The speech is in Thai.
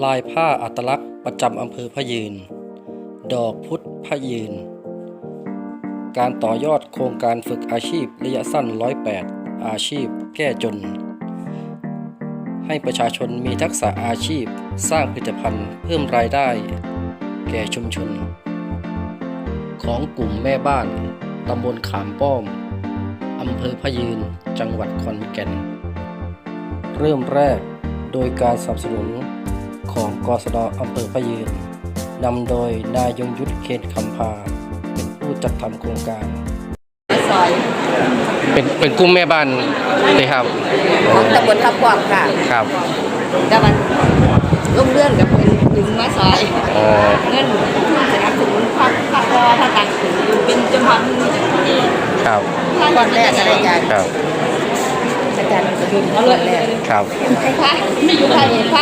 ลายผ้าอัตลักษณ์ประจำอำเภอพะยืน ดอกพุทธพะยืน การต่อยอดโครงการฝึกอาชีพระยะสั้น 108 อาชีพแก้จน ให้ประชาชนมีทักษะอาชีพสร้างผลิตภัณฑ์เพิ่มรายได้ แก่ชุมชน ของกลุ่มแม่บ้านตำบลขามป้อมอำเภอพะยืนจังหวัดขอนแก่น เริ่มแรกโดยการสนับสนุน ของกศนอำเภอพะยืนนำโดยนายยงยุทธเคนคำพา เป็นผู้จัดทำโครงการซอยเป็นเป็นกลุ่มแม่บ้านเลยครับของตำบลทับกวางค่ะครับแต่มันลุ่งเรื่องกับเป็นดึงมาซอยอ๋อเงินสนับสนุนพักพักรอพักตังเป็นจำนวนที่ครับก่อนแรกอะไรอาจารย์ครับอาจารย์มันจะเป็นก่อนแรกครับใครคะไม่อยู่ใครเองคะ